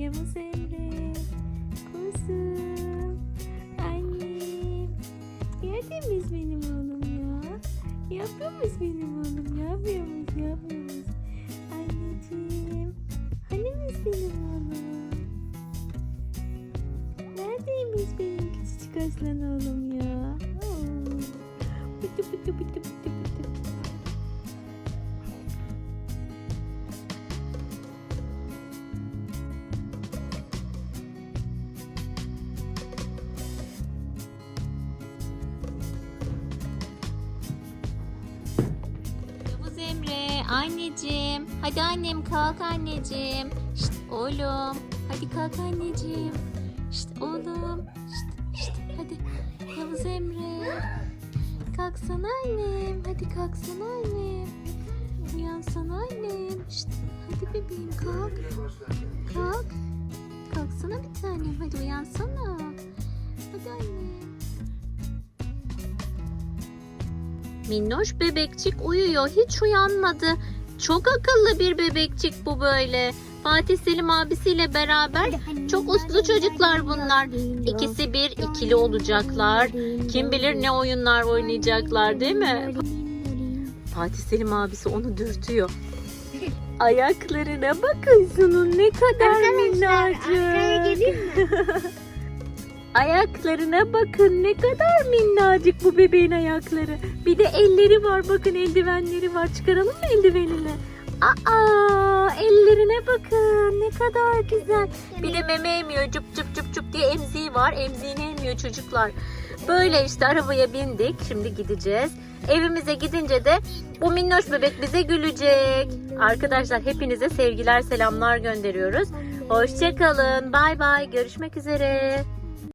Yavuz Emre kuzum annem. Yedimiz benim oğlum ya? Yapıyormuş benim oğlum? Ne yapıyormuş ne yapıyormuş anneciğim hanimiz benim oğlum. Neredeymiş benim küçücük aslan oğlum ya? Hmm. Pıtı pıtı pıtı pıtı anneciğim. Hadi annem kalk anneciğim. Şşt oğlum. Hadi kalk anneciğim. Şşt oğlum. Şşt, şşt, hadi. Yavuz Emre. Kalksana annem. Hadi kalksana annem. Uyansana annem. Şşt, hadi bebeğim kalk. Kalk. Kalksana bir tanem. Hadi uyansana. Hadi annem. Minnoş bebekçik uyuyor. Hiç uyanmadı. Çok akıllı bir bebekçik bu böyle. Fatih Selim abisiyle beraber çok uslu çocuklar bunlar. İkisi bir ikili olacaklar. Kim bilir ne oyunlar oynayacaklar değil mi? Fatih Selim abisi onu dürtüyor. Ayaklarına bakın şunun ne kadar minnacık. Ayaklarına bakın ne kadar minnacık bu bebeğin ayakları. Bir de elleri var bakın eldivenleri var. Çıkaralım mı eldivenini? Aa ellerine bakın ne kadar güzel. Bir de meme emiyor cüp cüp cüp cüp diye emziği var. Emziğini emiyor çocuklar. Böyle işte arabaya bindik. Şimdi gideceğiz. Evimize gidince de bu minnoş bebek bize gülecek. Arkadaşlar hepinize sevgiler selamlar gönderiyoruz. Hoşçakalın. Bay bay. Görüşmek üzere.